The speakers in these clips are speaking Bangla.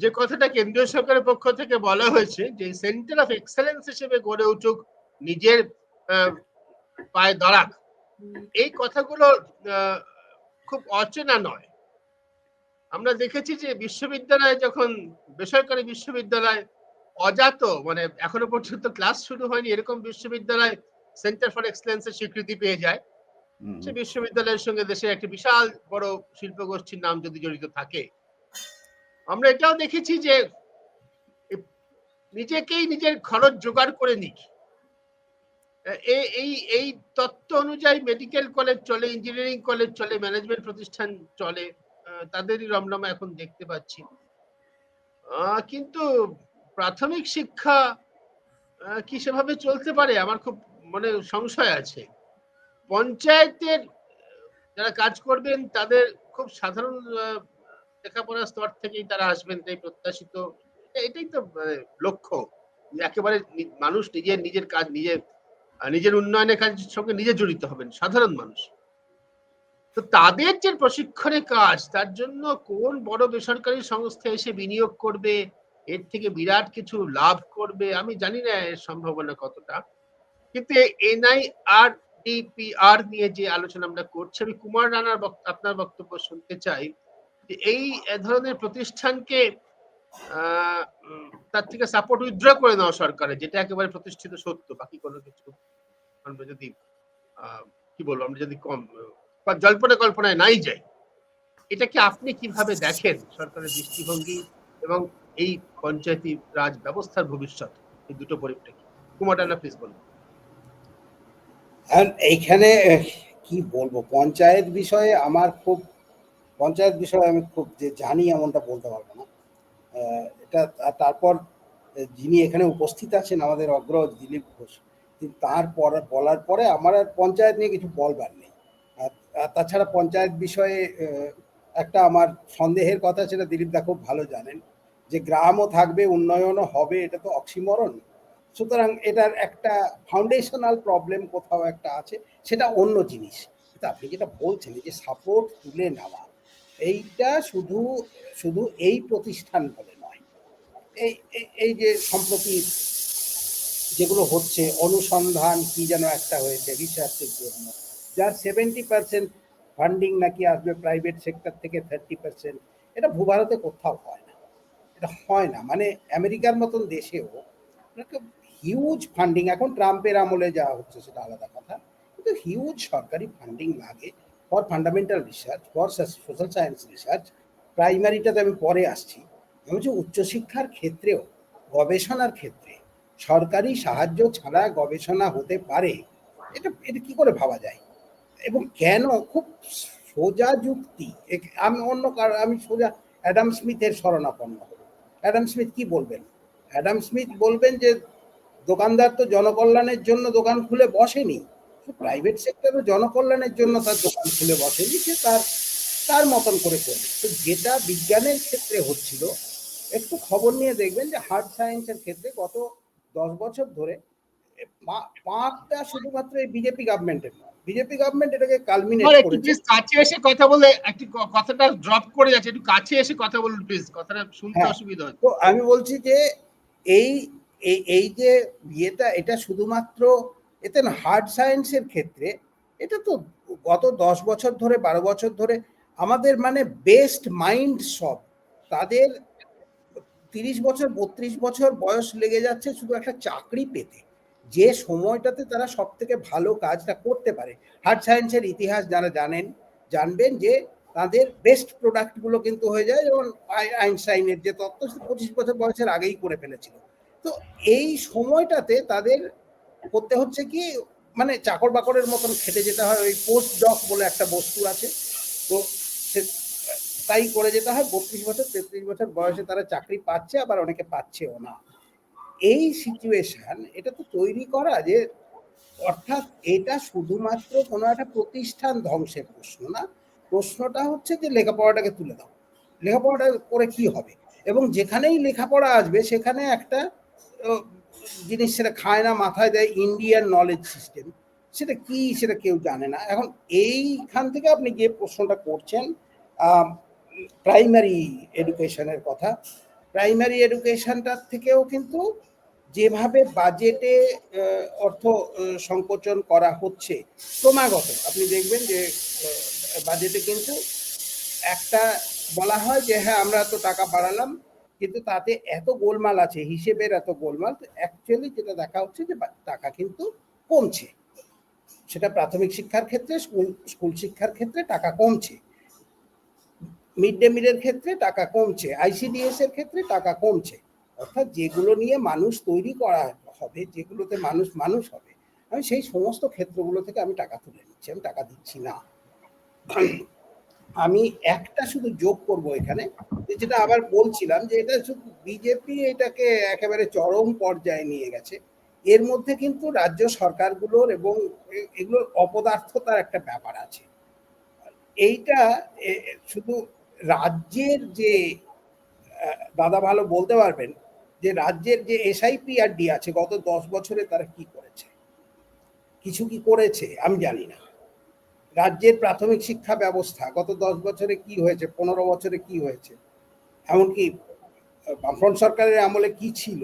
যে কথাটা কেন্দ্রীয় সরকারের পক্ষ থেকে বলা হয়েছে যে সেন্টার অফ এক্সেলেন্স হিসেবে গড়ে উঠুক নিজের পায়ে দাঁড়াক এই কথাগুলো খুব অচেনা নয়। আমরা দেখেছি যে বিশ্ববিদ্যালয়ে যখন বেসরকারি বিশ্ববিদ্যালয় অজাত মানে এখনও পর্যন্ত ক্লাস শুরু হয়নি এরকম বিশ্ববিদ্যালয় সেন্টার ফর এক্সেলেন্সের স্বীকৃতি পেয়ে যায়। সে বিশ্ববিদ্যালয়ের সঙ্গে দেশের একটি বিশাল বড় শিল্প গোষ্ঠীর নাম যদি জড়িত থাকে আমরা এটাও দেখেছি যে নিজেকেই নিজের খরচ জোগাড় করে নিক। এই এই তত্ত্ব অনুযায়ী মেডিকেল কলেজ চলে ইঞ্জিনিয়ারিং কলেজ চলে ম্যানেজমেন্ট প্রতিষ্ঠান চলে তাদেরই রমরমা এখন দেখতে পাচ্ছি। কিন্তু প্রাথমিক শিক্ষা কি সেভাবে চলতে পারে? আমার খুব মনে সংশয় আছে। পঞ্চায়েতের যারা কাজ করবেন, তাদের খুব সাধারণ লেখাপড়ার স্তর থেকেই তারা আসবেন তাই প্রত্যাশিত। এটাই তো মানে, লক্ষ্য। একেবারে মানুষ নিজের নিজের কাজ নিজে আহ, নিজের উন্নয়নের কাজের সঙ্গে নিজে জড়িত হবেন সাধারণ মানুষ। তো তাদের যে প্রশিক্ষণের কাজ তার জন্য কোন বড় বেসরকারি সংস্থা এসে বিনিয়োগ করবে? এর থেকে বিরাট কিছু লাভ করবে? আমি জানি না এর সম্ভাবনা কতটা। কিন্তু এনআই আর ডিপিআর নিয়ে যে আলোচনা আমরা করছি আমি কুমার রানার আপনার বক্তব্য শুনতে চাই। এই ধরনের প্রতিষ্ঠানকে তার থেকে সাপোর্ট উইথড্র করে নেওয়া সরকারের যেটা একেবারে প্রতিষ্ঠিত সত্য, বাকি কোনো কিছু আমরা যদি কি বলব, আমরা যদি কম জল্পনা কল্পনায় নাই যাই, এটাকে আপনি কীভাবে দেখেন সরকারের দৃষ্টিভঙ্গি এবং এই পঞ্চায়েতি রাজ ব্যবস্থার ভবিষ্যৎ? এই দুটো পরিপ্রেক্ষিত কুমার রানা প্লিজ বলুন। এইখানে কি বলব, পঞ্চায়েত বিষয়ে আমার খুব পঞ্চায়েত বিষয়ে আমি খুব যে জানি এমনটা বলতে পারব না। এটা তারপর যিনি এখানে উপস্থিত আছেন, আমাদের অগ্রজ দিলীপ ঘোষ তার পর বলার পরে আমার আর পঞ্চায়েত নিয়ে কিছু বলবার নেই। তাছাড়া পঞ্চায়েত বিষয়ে একটা আমার সন্দেহের কথা সেটা দিলীপ দা খুব ভালো জানেন যে গ্রামও থাকবে, উন্নয়নও হবে, এটা তো অক্সিমরণ সুতরাং এটার একটা ফাউন্ডেশনাল প্রবলেম কোথাও একটা আছে, সেটা অন্য জিনিস। আপনি যেটা বলছেন যে সাপোর্ট তুলে নেওয়া এইটা শুধু শুধু এই প্রতিষ্ঠান বলে নয়। এই, এই- যে সম্প্রতি যেগুলো হচ্ছে, অনুসন্ধান কি যেন একটা হয়েছে রিসার্চের জন্য, যার সেভেন্টি পার্সেন্ট ফান্ডিং নাকি আসবে প্রাইভেট সেক্টর থেকে থার্টি পার্সেন্ট এটা ভূভারতে কোথাও হয় না। এটা হয় না। মানে আমেরিকার মতন দেশেও হিউজ ফান্ডিং এখন ট্রাম্পের আমলে যাওয়া হচ্ছে সেটা আলাদা কথা, কিন্তু হিউজ সরকারি ফান্ডিং লাগে। For fundamental research for social science research প্রাইমারিটাতে আমি পরে আসছি। আমি বলছি উচ্চশিক্ষার ক্ষেত্রেও, গবেষণার ক্ষেত্রে সরকারি সাহায্য ছাড়া গবেষণা হতে পারে, এটা এটা কী করে ভাবা যায়? এবং কেন খুব সোজা যুক্তি আমি অন্য কারও, আমি সোজা অ্যাডাম স্মিথের শরণাপন্ন অ্যাডাম স্মিথ কি বলবেন? অ্যাডাম স্মিথ বলবেন যে দোকানদার তো জনকল্যাণের জন্য দোকান খুলে বসেনি প্রাইভেট সেক্টরও জনকল্যাণের জন্য তার দোকান খুলে বসেনি সে তার তার মতন করে করবে। তো যেটা বিজ্ঞানের ক্ষেত্রে হচ্ছিল একটু খবর নিয়ে দেখবেন যে হার্ড সায়েন্সের ক্ষেত্রে গত দশ বছর ধরে পাঁচটা শুধুমাত্র এই বিজেপি গভর্নমেন্টের বিজেপি গভর্নমেন্ট এটাকে কালমিনেট করেছে। কাছে এসে কথা বলে একটু কথাটা ড্রপ করে যাচ্ছে একটু কাছে এসে কথা বলুন প্লিজ কথাটা শুনতে হ্যাঁ। অসুবিধা হচ্ছে তো আমি বলছি যে এই এই- এই যে ইয়েটা এটা শুধুমাত্র এতে হার্ড সায়েন্সের ক্ষেত্রে এটা তো গত দশ বছর ধরে, বারো বছর ধরে আমাদের মানে বেস্ট মাইন্ড সব। তাদের তিরিশ বছর, বত্রিশ বছর বয়স লেগে যাচ্ছে শুধু একটা চাকরি পেতে। যে সময়টাতে তারা সব থেকে ভালো কাজটা করতে পারে। হার্ড সায়েন্সের ইতিহাস যারা জানেন, জানবেন যে তাদের বেস্ট প্রোডাক্টগুলো কিন্তু হয়ে যায় যেমন আই- আইনস্টাইনের যে তত্ত্ব পঁচিশ বছর বয়সের আগেই করে ফেলেছিল। তো এই সময়টাতে তাদের করতে হচ্ছে কি মানে চাকর বাকরের মতন খেটে যেতে হয়, ওই পোস্ট ডক বলে একটা বস্তু আছে। তো সে, তাই করে যেতে হয়, বত্রিশ বছর, তেত্রিশ বছর বয়সে তারা চাকরি পাচ্ছে, আবার অনেকে পাচ্ছেও না। এই সিচুয়েশন এটা তো তৈরি করা যে, অর্থাৎ এটা শুধুমাত্র কোনো একটা প্রতিষ্ঠান ধ্বংসের প্রশ্ন না। প্রশ্নটা হচ্ছে যে, লেখাপড়াটাকে তুলে দাও। লেখাপড়াটা করে কি হবে? এবং যেখানেই লেখাপড়া আসবে, সেখানে একটা জিনিস সেটা খায় না, মাথায় দেয় ইন্ডিয়ান নলেজ সিস্টেম সেটা কি, সেটা কেউ জানে না। এখন এইখান থেকে আপনি যে প্রশ্নটা করছেন প্রাইমারি এডুকেশনের কথা প্রাইমারি এডুকেশনটার থেকেও কিন্তু যেভাবে বাজেটে অর্থ সংকোচন করা হচ্ছে, ক্রমাগত। আপনি দেখবেন যে বাজেটে কিন্তু একটা বলা হয় যে হ্যাঁ আমরা তো টাকা বাড়ালাম কিন্তু তাতে এত গোলমাল আছে, হিসেবের এত গোলমাল অ্যাকচুয়ালি যেটা দেখা হচ্ছে যে টাকা কিন্তু কমছে। সেটা প্রাথমিক শিক্ষার ক্ষেত্রে, স্কুল স্কুল শিক্ষার ক্ষেত্রে টাকা কমছে। মিড ডে মিলের ক্ষেত্রে টাকা কমছে। আইসিডিএস এর ক্ষেত্রে টাকা কমছে। অর্থাৎ যেগুলো নিয়ে মানুষ তৈরি করা হবে, যেগুলোতে মানুষ মানুষ হবে, আমি সেই সমস্ত ক্ষেত্রগুলো থেকে আমি টাকা তুলে নিচ্ছি, আমি টাকা দিচ্ছি না। আমি একটা শুধু যোগ করব এখানে যেটা আবার বলছিলাম যে এটা শুধু বিজেপি এটাকে একেবারে চরম পর্যায়ে নিয়ে গেছে। এর মধ্যে কিন্তু রাজ্য সরকারগুলোর এবং এগুলোর অপদার্থতার একটা ব্যাপার আছে। এইটা শুধু রাজ্যের যে দাদা ভালো বলতে পারবেন, যে রাজ্যের যে এসআইপি আর ডি আছে, গত দশ বছরে তারা কি করেছে? কিছু কি করেছে? আমি জানি না। রাজ্যের প্রাথমিক শিক্ষা ব্যবস্থা গত দশ বছরে কি হয়েছে, পনেরো বছরে কি হয়েছে? এমনকি বামফ্রন্ট সরকারের আমলে কি ছিল?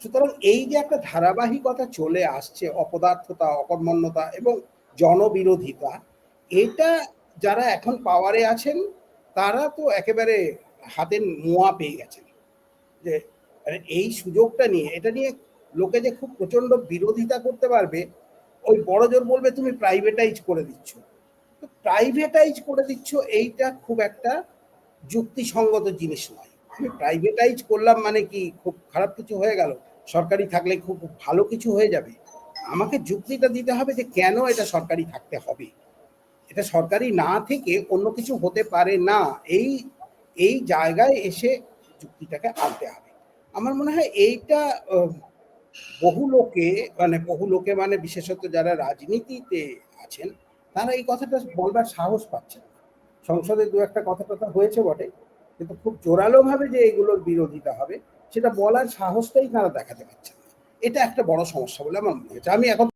সুতরাং এই যে একটা ধারাবাহিকতা চলে আসছে, অপদার্থতা, অকর্মণ্যতা এবং জনবিরোধিতা, এটা যারা এখন পাওয়ারে আছেন, তারা তো একেবারে হাতের মোয়া পেয়ে গেছেন। যে এই সুযোগটা নিয়ে, এটা নিয়ে লোকে যে খুব প্রচণ্ড বিরোধিতা করতে পারবে, ওই বড় জোর বলবে, তুমি প্রাইভেটাইজ করে দিচ্ছ। প্রাইভেটাইজ করে দিচ্ছ, এইটা খুব একটা যুক্তিসঙ্গত জিনিস নয়। আমি প্রাইভেটাইজ করলাম মানে কি খুব খারাপ কিছু হয়ে গেল? সরকারি থাকলে খুব ভালো কিছু হয়ে যাবে। আমাকে যুক্তিটা দিতে হবে যে কেন এটা সরকারি থাকতে হবে। এটা সরকারি না থেকে অন্য কিছু হতে পারে না। এই এই জায়গায় এসে যুক্তিটাকে আনতে হবে। আমার মনে হয় এইটা বহু লোকে মানে বহু লোকে মানে বিশেষত যারা রাজনীতিতে আছেন তারা এই কথাটা বলবার সাহস পাচ্ছে না। সংসদে দু একটা কথা কথা হয়েছে বটে, কিন্তু খুব জোরালো ভাবে যে এগুলোর বিরোধিতা হবে, সেটা বলার সাহসটাই তারা দেখাতে পারছে না। এটা একটা বড় সমস্যা বলে আমার মনে হচ্ছে। আমি এখন